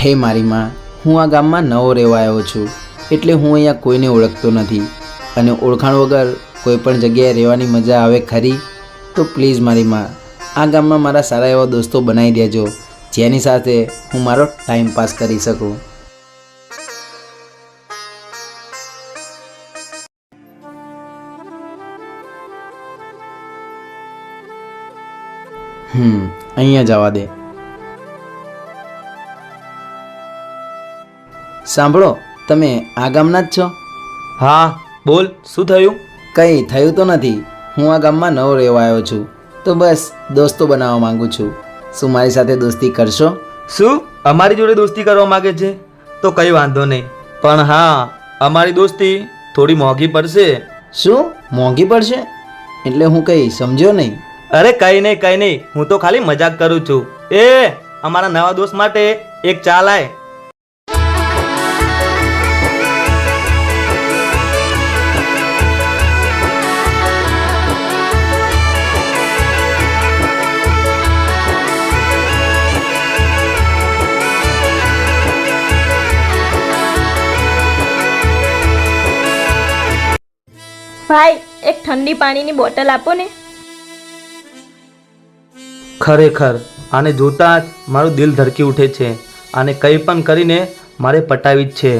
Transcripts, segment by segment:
હે મારી માં હું આ ગામમાં નવો રહેવા આવ્યો છું, એટલે હું અહીંયા કોઈને ઓળખતો નથી. અને ઓળખાણ વગર કોઈ પણ જગ્યાએ રહેવાની મજા આવે ખરી? તો પ્લીઝ મારી માં આ ગામમાં મારા સારા એવા દોસ્તો બનાવી દેજો, જેની સાથે હું મારો ટાઈમ પાસ કરી શકું. હમ, અહીંયા જવા દે. સાંભળો તમે આ ગામના જ છો? હા બોલ શું થયું? કંઈ થયું તો નથી. હું આ ગામમાં નવો રહેવા આવ્યો છું. તો બસ દોસ્તો બનાવવા માંગુ છું. શું મારી સાથે દોસ્તી કરશો? શું? અમારી જોડે દોસ્તી કરવા માંગે છે? તો કંઈ વાંધો નહીં. પણ હા અમારી દોસ્તી થોડી મોંઘી પડશે. શું? મોંઘી પડશે? એટલે હું કંઈ સમજ્યો નહીં. અરે કંઈ નહીં કંઈ નહીં. હું તો ખાલી મજાક કરું છું. એ અમારા નવા દોસ્ત માટે એક ચા લાય. ભાઈ, એક ઠંડી પાણીની બોટલ આપો ને. ખરેખર, આને જોતા જ મારું દિલ ધડકી ઉઠે છે. આને કંઈ પણ કરીને મારે પટાવી જ છે.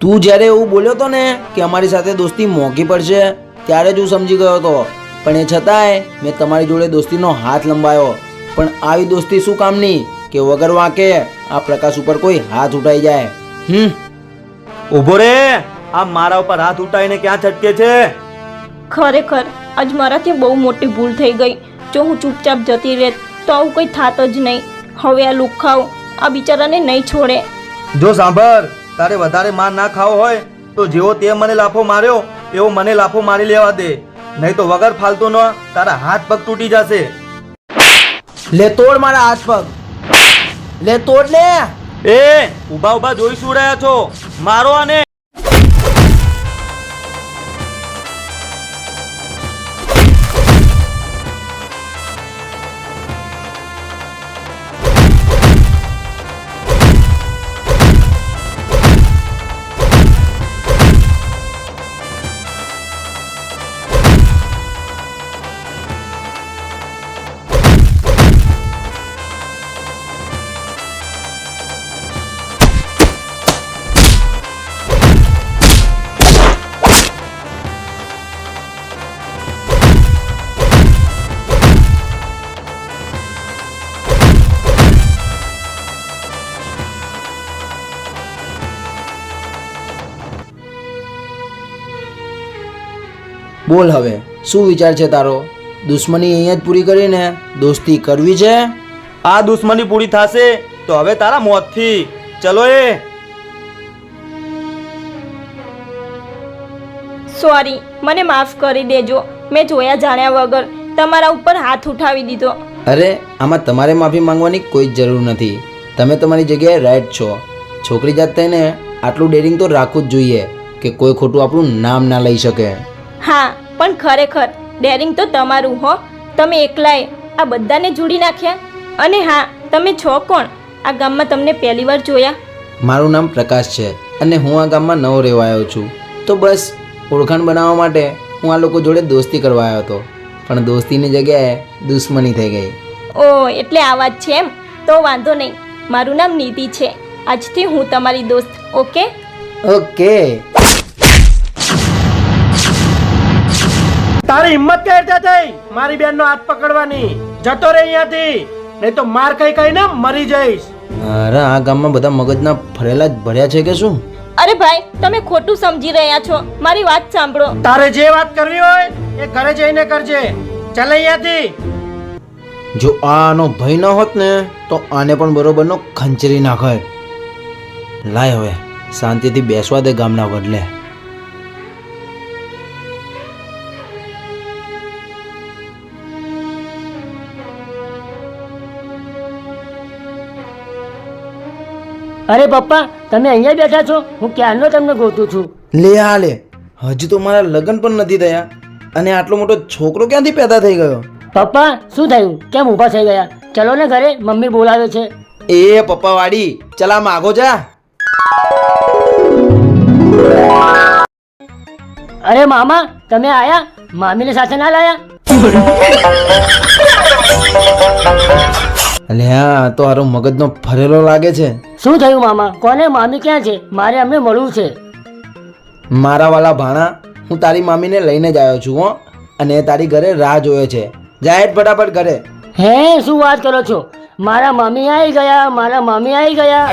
તું જ્યારે એવું બોલ્યો તો ને કે અમારી સાથે દોસ્તી મોંઘી પડશે? ત્યારે જ હું સમજી ગયો હતો. પણ એ છતાંય મેં તમારી જોડે દોસ્તીનો હાથ લંબાયો. પણ આવી દોસ્તી શું કામની? કે વગર વાંકે આ પ્રકાશ ઉપર કોઈ હાથ ઉઠાઈ જાય. હમ. ઊભો રે. આ મારા ઉપર હાથ ઉઠાવીને ક્યાં છટકે છે? ખરેખર આજ મારાથી બહુ મોટી ભૂલ થઈ ગઈ. જો હું ચૂપચાપ જતી રહેત તો આવું કંઈ થાત જ નહીં. હવે આ લુખાવ આ બિચારાને નહીં છોડે. જો સાંભળ તારે વધારે માર ના ખાવો હોય તો જેવો તે મને લાફો માર્યો એવો મને લાફો મારી લેવા દે. નહીં તો વગર ફાલતુનો તારા હાથ પગ તૂટી જશે. લે તોડ મારા હાથ પગ. લે તોડ લે. એ ઊભા ઊભા જોઈ શું રહ્યા છો? મારો અને બોલ હવે શું વિચાર છે તારો? દુશ્મની અહીંયા જ પૂરી કરીને દોસ્તી કરવી છે? આ દુશ્મની પૂરી થશે તો હવે તારા મોતથી. ચલો એ. સોરી મને માફ કરી દેજો. મેં જોયા જાણ્યા વગર તમારા ઉપર હાથ ઉઠાવી દીધો. અરે આમાં તમારે માફી માંગવાની કોઈ જરૂર નથી. તમે તમારી જગ્યાએ રાઈટ છો. છોકરી જાત થઈને આટલું ડેરિંગ તો રાખવું જ જોઈએ કે કોઈ ખોટું આપણું નામ ના લઈ શકે. હા પણ ખરેખર ડેરિંગ તો તમારું હો. તમે એકલાએ આ બધાને જોડી નાખ્યા? અને હા તમે છો કોણ? આ ગામમાં તમને પહેલી વાર જોયા? મારું નામ પ્રકાશ છે અને હું આ ગામમાં નવો રહેવા આવ્યો છું. તો બસ ઓળખાણ બનાવવા માટે હું આ લોકો જોડે દોસ્તી કરવા આવ્યો હતો. પણ દોસ્તીની જગ્યાએ દુશ્મની થઈ ગઈ. ઓ એટલે આ વાત છે એમ? તો વાંધો નહીં. મારું નામ નીતિ છે. આજથી હું તમારી દોસ્ત ઓકે? ઓકે. તારી હિંમત કઈ રીતે થઈ? મારી બેન નો હાથ પકડવાની. જતો રે અહીંયાથી. નહીં તો માર કઈ કઈ ને મરી જઈશ. અરે આ ગામમાં બધા મગજના ફરેલા જ ભર્યા છે કે શું? અરે ભાઈ તમે ખોટું સમજી રહ્યા છો. મારી વાત સાંભળો. તારે જે વાત કરવી હોય એ ઘરે જઈને કરજે. ચાલ અહીંયાથી. જો આનો ભય ન હોત ને તો આને પણ બરોબરનો ખંચરી નાખે લાય હવે શાંતિથી બેસવા દે ગામના વડલે. અરે પપ્પા તમે અહીંયા બેઠા છો? હું ક્યારનો તમને ગોતું છું? લે આ લે. હજી તો મારા લગ્ન પણ નથી થયા અને આટલો મોટો છોકરો ક્યાંથી પેદા થઈ ગયો? પપ્પા શું થયું? કેમ ઊભા થઈ ગયા? ચલો ને ઘરે મમ્મી બોલાવે છે. એ પપ્પા વાડી ચલા માગો જા. અરે મામા તમે આયા? મામીને સાથે ના લાયા? આ તો હારો મગજનો ફરેલો લાગે છે. શું થયું મામા? કોને મામી ક્યાં છે? મારે અમને મળવું છે. મારા વાલા ભાણા હું તારી મામીને લઈને જ આવ્યો છું હો. અને તારી ઘરે રાહ જોયો છે. જાહેર ફટાફટ ઘરે. હે શું વાત કરો છો? મારા મામી આવી ગયા મારા મામી આવી ગયા.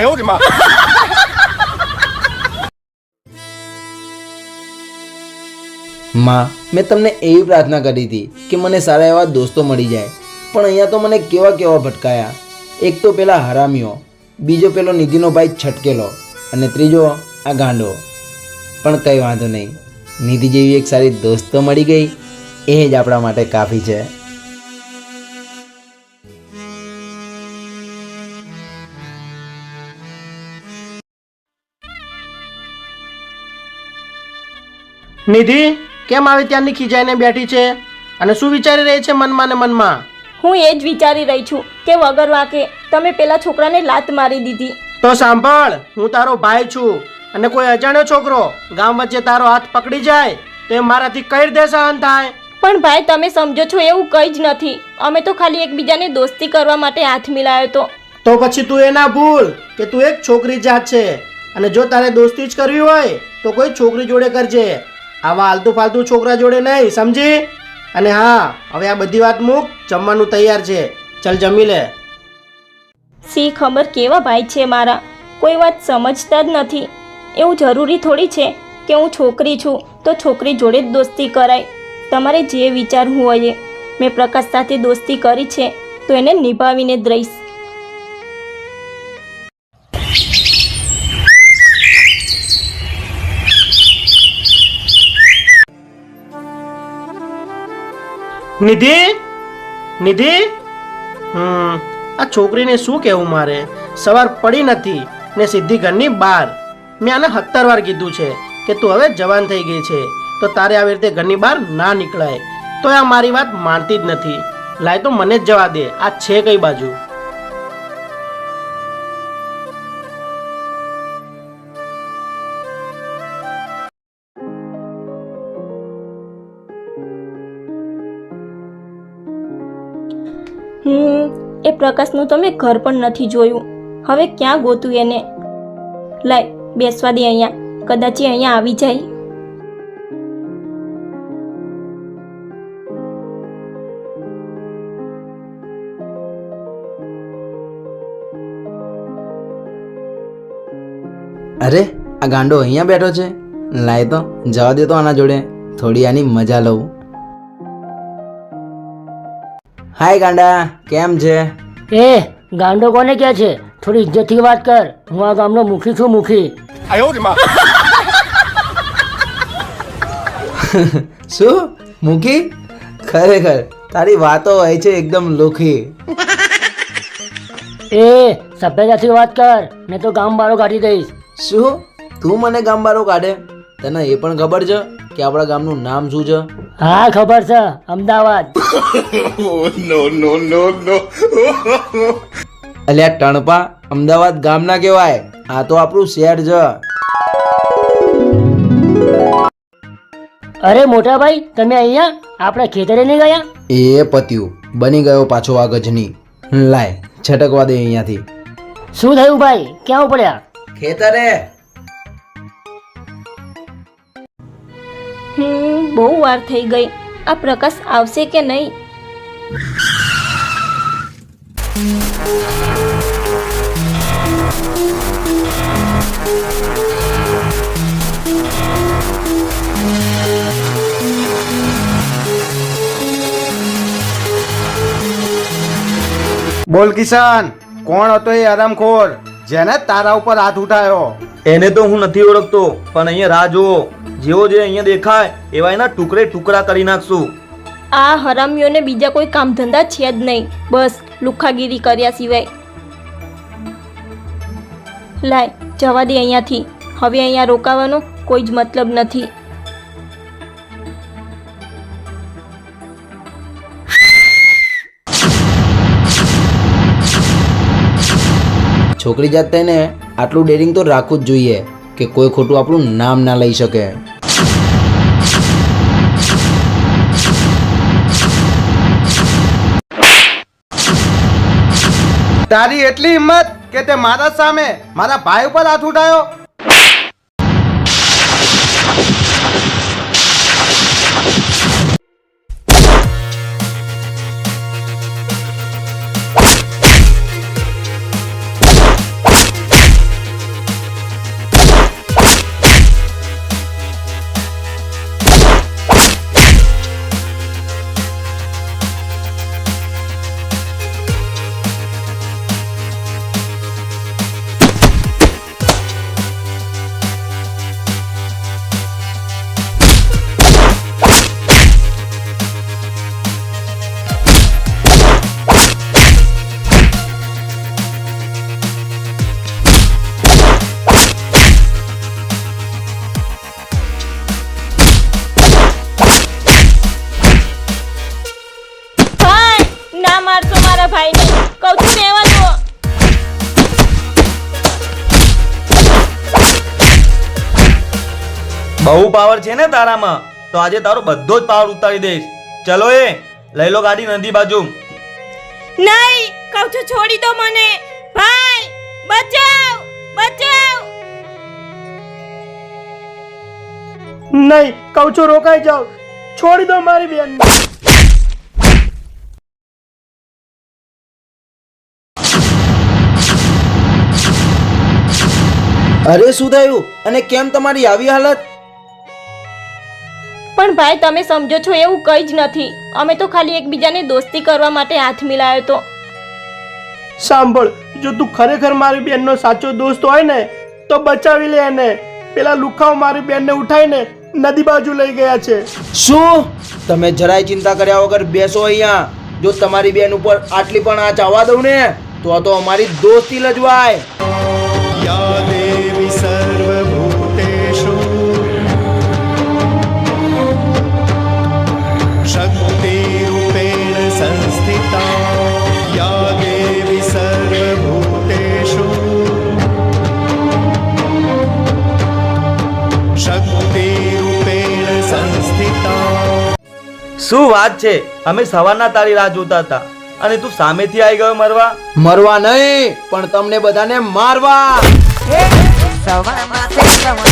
માં મેં તમને એવી પ્રાર્થના કરી હતી કે મને સારા એવા દોસ્તો મળી જાય. પણ અહીંયા તો મને કેવા કેવા ભટકાયા. એક તો પેલા હરામીઓ, બીજો પેલો નિધિનો ભાઈ છટકેલો, અને ત્રીજો આ ગાંડો. પણ કંઈ વાંધો નહીં. નિધિ જેવી એક સારી દોસ્ત મળી ગઈ. એ જ આપણા માટે કાફી છે. નિધિ, કેમ આવી ત્યાંની ખીજાઈને બેઠી છે? અને શું વિચારી રહી છે મનમાં ને મનમાં? હું એ જ વિચારી રહી છું કે વગર વાંકે તમે પેલા છોકરાને લાત મારી દીધી. તો સાંભળ હું તારો ભાઈ છું અને કોઈ અજાણ્યો છોકરો ગામ વચ્ચે તારો હાથ પકડી જાય તો એ મારાથી કઈ રીતે સહન થાય? પણ ભાઈ તમે સમજો છો એવું કંઈ જ નથી. અમે તો ખાલી એકબીજાને દોસ્તી કરવા માટે હાથ મિલાયો તો. તો પછી તું એ ના ભૂલ કે તું એક છોકરી જાત છે અને જો તારે દોસ્તી જ કરવી હોય તો કોઈ છોકરી જોડે કરજે. આવા આલતુ ફાલતુ છોકરા જોડે નહીં સમજી? અને હા, હવે આ બધી વાત મૂક, જમવાનું તૈયાર છે. ચલ જમી લે. સી, ખબર કેવા ભાઈ છે મારા? કોઈ વાત સમજતા જ નથી. એવું જરૂરી થોડી છે કે હું છોકરી છું, તો છોકરી જોડે જ દોસ્તી કરાય. તમારે જે વિચારવું હોય મેં પ્રકાશ સાથે દોસ્તી કરી છે, તો એને નિભાવીને જ રહીશ. નિધિ? નિધિ? હમ, આ છોકરીને શું કહેવું મારે? સવાર પડી નથી ને સીધી ઘરની બહાર. મેં આને સત્તર વાર કીધું છે કે તું હવે જવાન થઈ ગઈ છે. તો તારે આવી રીતે ઘરની બહાર ના નીકળાય. તો આ મારી વાત માનતી જ નથી. લાય તો મને જ જવા દે. આ છે કઈ બાજુ? પ્રકાશનું તમે ઘર પણ નથી જોયું. હવે ક્યાં ગોતું એને? લાય, બેસવા દે અહીંયા. કદાચ અહીંયા આવી જાય. અરે, આ ગાંડો અહીંયા બેઠો છે. લાય તો, જવા દે તો આના જોડે. થોડી આની મજા લઉં. હાય ગાંડા, કેમ છે? એ ગાંડો કોને કહે છે? થોડી ઇજ્જતથી વાત કર. હું આ ગામનો મુખી છું મુખી. શું? મૂકી ખરેખર તારી વાતો હોય છે એકદમ લોખી. એ સભ્યતાથી વાત કર. ને તો ગામ બારો કાઢી દઈશ. શું? તું મને ગામ બારો કાઢે? તને એ પણ ખબર છે? કે આપણા ગામનું નામ શું છે? હા ખબર છે. અમદાવાદ. અલ્યા ટણપા અમદાવાદ ગામ ના કહેવાય. આ તો આપણું શહેર છે. અરે મોટા ભાઈ તમે અહીંયા? આપણા ખેતરે નહીં ગયા? એ પત્યું. બની ગયો પાછો આ ગજની. લાય છટકવા દે અહીંયાથી. શું થયું ભાઈ? ક્યાં ઉપડ્યા? ખેતરે. હમ, બહુ વાર થઈ ગઈ. આ પ્રકાશ આવશે કે નહીં? બોલ કિશન, કોણ હતો એ આરામખોર? જેને તારા ઉપર હાથ ઉઠાયો. એને તો હું નથી ઓળખતો પણ અહીંયા રાહ જુઓ. જેવો જે અહીંયા દેખાય એવા એના ટુકડે ટુકડા કરી નાખશું. આ હરામીઓને બીજા કોઈ કામ ધંધા છે જ નહીં. બસ લુખાગીરી કર્યા સિવાય. લાય જવા દે અહીંયાથી. હવે અહીંયા રોકાવાનો કોઈ જ મતલબ નથી. છોકરી જાત તેને આટલું ડેરિંગ તો રાખવું જ જોઈએ કે કોઈ ખોટું આપણું નામ ના લઈ શકે. તારી એટલી હિંમત કે તે મારા સામે મારા ભાઈ ઉપર હાથ ઉઠાયો? બહુ પાવર છે ને તારામાં? તો આજે તારો બધો જ પાવર ઉતારી દઈશ. ચલો એ લઈ લો ગાડી નદી બાજુ. નહીં કહું છું છોડી દો મને. ભાઈ બચાવ બચાવ. નહીં કહું છું રોકાઈ જાઓ. છોડી દો મારી બેન અરે શું થયું? અને કેમ તમારી આવી હાલત? પણ ભાઈ તમે સમજો છો એવું કંઈ જ નથી. અમે તો ખાલી એકબીજાને દોસ્તી કરવા માટે હાથ મિલાયો તો. સાંભળ જો તું ખરેખર મારી બેનનો સાચો દોસ્ત હોય ને તો બચાવી લે એને. પેલા લુખાઓ મારી બેનને ઉઠાઈને નદી બાજુ લઈ ગયા છે. શું? તમે જરાય ચિંતા કર્યા વગર બેસો અહીંયા. જો તમારી બેન ઉપર આટલી પણ આંચ આવવા દઉં ને તો આ તો અમારી દોસ્તી લજવાય. या શું વાત છે? અમે સવારના તારી રાહ જોતા હતા. અને તું સામેથી આવી ગયો મરવા? મરવા નહીં પણ તમને બધાને મારવા. સવા માથે સવા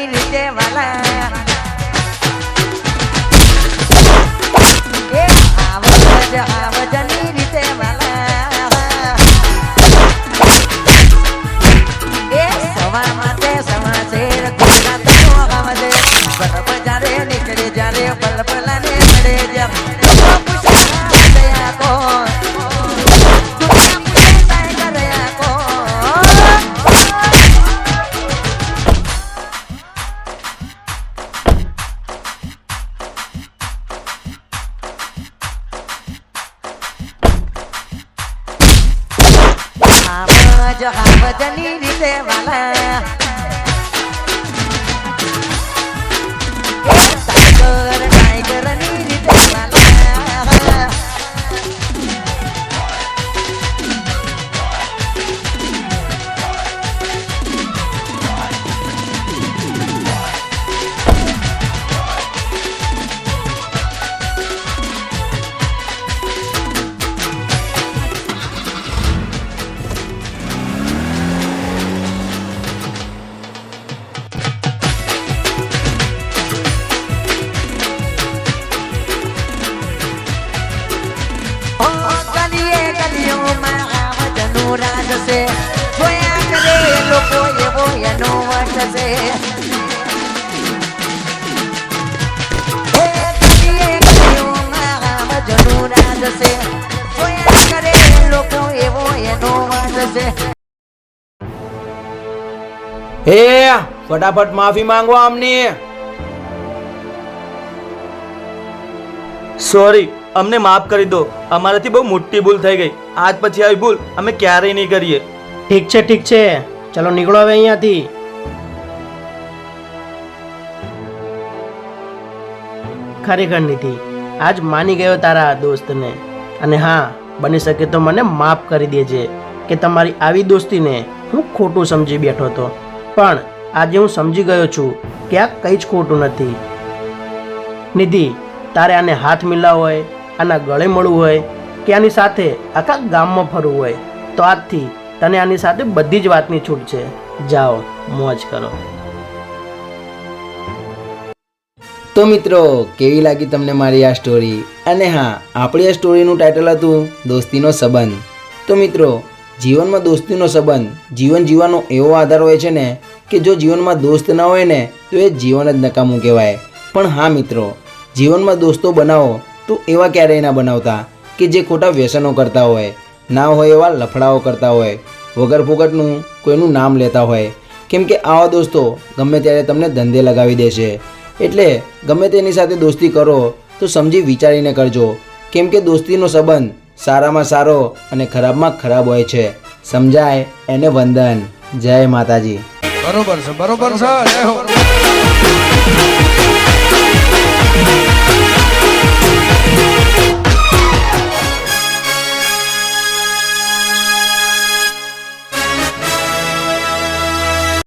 એ વટ છે જોયા કરે લોકો એવો એનો વટ છે હે ફટાફટ માફી માંગો આમની. સોરી અમને માફ કરી દો. અમારાથી બહુ મોટી ભૂલ થઈ ગઈ. આજ પછી આવી ભૂલ અમે ક્યારેય નહીં કરીએ. ઠીક છે ઠીક છે. ચલો નીકળો હવે અહીંયાથી. ખરેખર નિધિ આજ માની ગયો તારા દોસ્તને. અને હા, બની શકે તો મને માફ કરી દેજે કે તમારી આવી દોસ્તીને હું ખોટું સમજી બેઠો હતો. પણ આજે હું સમજી ગયો છું કે આ કંઈ જ ખોટું નથી. નિધિ તારે આને હાથ મિલાવો હોય આના ગળે મળવું હોય કે આની સાથે આખા ગામમાં ફરવું હોય, તો આજથી તને આની સાથે બધી જ વાતની છૂટ છે. જાઓ, મોજ કરો. તો મિત્રો, કેવી લાગી તમને મારી આ સ્ટોરી અને હા, આપણી આ સ્ટોરીનું ટાઇટલ હતું દોસ્તીનો સંબંધ તો મિત્રો, જીવનમાં દોસ્તીનો સંબંધ, જીવન જીવવાનો એવો આધાર હોય છે ને કે જો જીવનમાં દોસ્ત ના હોય ને, તો એ જીવન જ નકામું કહેવાય. પણ હા મિત્રો, જીવનમાં દોસ્તો બનાવો તો એવા ક્યારેય ના બનાવતા કે જે ખોટા વ્યસનો કરતા હોય, ના હોય એવા લફડાઓ કરતા હોય, વગર ફોગટનું કોઈનું નામ લેતા હોય. કેમ કે આવા દોસ્તો ગમે ત્યારે તમને ધંધે લગાવી દેશે. એટલે ગમે તેની સાથે દોસ્તી કરો, તો સમજી વિચારીને કરજો. કેમ કે દોસ્તીનો સંબંધ સારામાં સારો અને ખરાબમાં ખરાબ હોય છે. સમજાય એને વંદન. જય માતાજી. બરોબર છે બરોબર છે